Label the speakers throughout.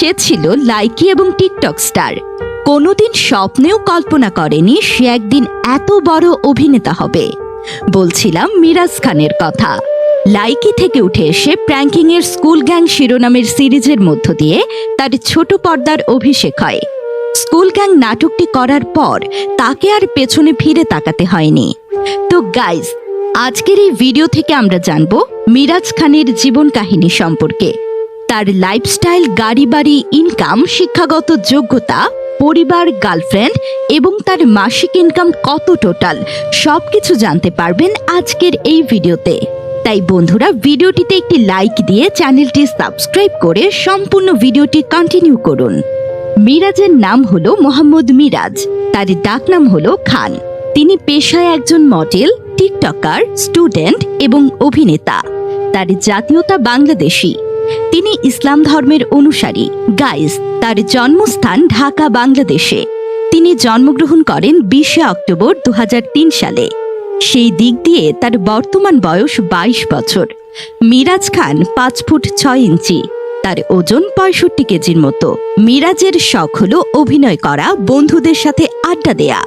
Speaker 1: সে ছিল লাইকি এবং TikTok star. কোনোদিন স্বপ্নেও কল্পনা করেনি সে একদিন এত বড় অভিনেতা হবে। বলছিলাম মিরাজ খানের কথা। লাইকি থেকে উঠে এসে প্র্যাঙ্কিং এর স্কুল গ্যাং শিরোনামের সিরিজের মধ্য দিয়ে তার ছোট পর্দার অভিষেক হয়। স্কুল গ্যাং নাটকটি করার পর তাকে আর পেছনে ফিরে তাকাতে হয়নি। তো গাইজ, আজকের এই ভিডিও থেকে আমরা জানব মিরাজ খানের জীবন কাহিনী সম্পর্কে। তার লাইফস্টাইল গাড়ি বাড়ি ইনকাম শিক্ষাগত যোগ্যতা, পরিবার গার্লফ্রেন্ড এবং তার মাসিক ইনকাম কত টোটাল সব কিছু জানতে পারবেন আজকের এই ভিডিওতে। তাই বন্ধুরা, ভিডিওটিতে একটি লাইক দিয়ে চ্যানেলটি সাবস্ক্রাইব করে সম্পূর্ণ ভিডিওটি কন্টিনিউ করুন। মিরাজের নাম হলো মোহাম্মদ মিরাজ, তার ডাকনাম হলো খান। তিনি পেশায় একজন মডেল টিকটকার স্টুডেন্ট এবং অভিনেতা। তার জাতীয়তা বাংলাদেশী। তিনি ইসলাম ধর্মের অনুসারী। গাইস, তার জন্মস্থান ঢাকা, বাংলাদেশে। তিনি জন্মগ্রহণ করেন বিশে অক্টোবর দু হাজার তিন সালে। সেই দিক দিয়ে তার বর্তমান বয়স ২২ বছর। মিরাজ খান পাঁচ ফুট ছয় ইঞ্চি। তার ওজন পঁয়ষট্টি কেজির মতো। মিরাজের শখ হলো অভিনয় করা, বন্ধুদের সাথে আড্ডা দেয়া।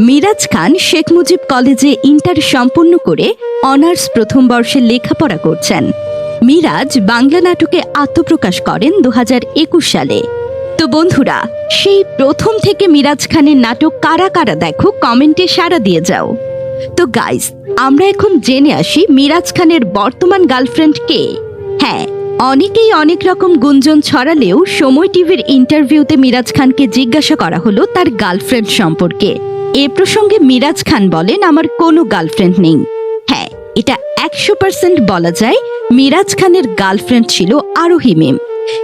Speaker 1: মিরাজ খান শেখ মুজিব কলেজে ইন্টার সম্পূর্ণ করে অনার্স প্রথম বর্ষে লেখাপড়া করছেন। মিরাজ বাংলা নাটকে আত্মপ্রকাশ করেন দু হাজার একুশ সালে। তো বন্ধুরা, সেই প্রথম থেকে মিরাজ খানের নাটক কারা কারা দেখো কমেন্টে সাড়া দিয়ে যাও। তো গাইস আমরা এখন জেনে আসি মিরাজ খানের বর্তমান গার্লফ্রেন্ড কে। হ্যাঁ অনেকেই অনেক রকম গুঞ্জন ছড়ালেও সময় টিভির ইন্টারভিউতে মিরাজ খানকে জিজ্ঞাসা করা হলো তার গার্লফ্রেন্ড সম্পর্কে। এ প্রসঙ্গে মিরাজ খান বলেন, আমার কোনো গার্লফ্রেন্ড নেই। এটা একশো পার্সেন্ট বলা যায় মিরাজ খানের গার্লফ্রেন্ড ছিল আরোহী মেম।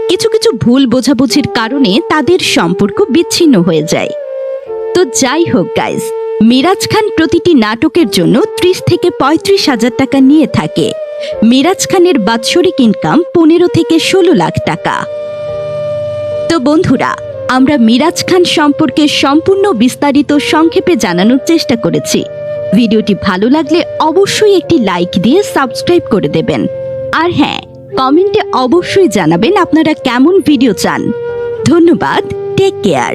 Speaker 1: কিছু কিছু ভুল বোঝাবুঝির কারণে তাদের সম্পর্ক বিচ্ছিন্ন হয়ে যায়। তো যাই হোক গাইজ মিরাজ খান প্রতিটি নাটকের জন্য ত্রিশ থেকে পঁয়ত্রিশ হাজার টাকা নিয়ে থাকে। মিরাজ খানের বাৎসরিক ইনকাম পনেরো থেকে ষোলো লাখ টাকা। তো বন্ধুরা, আমরা মিরাজ খান সম্পর্কে সম্পূর্ণ বিস্তারিত সংক্ষেপে জানানোর চেষ্টা করেছি। ভিডিওটি ভালো লাগলে অবশ্যই একটি লাইক দিয়ে সাবস্ক্রাইব করে দেবেন। আর হ্যাঁ কমেন্টে অবশ্যই জানাবেন আপনারা কেমন ভিডিও চান। ধন্যবাদ টেক কেয়ার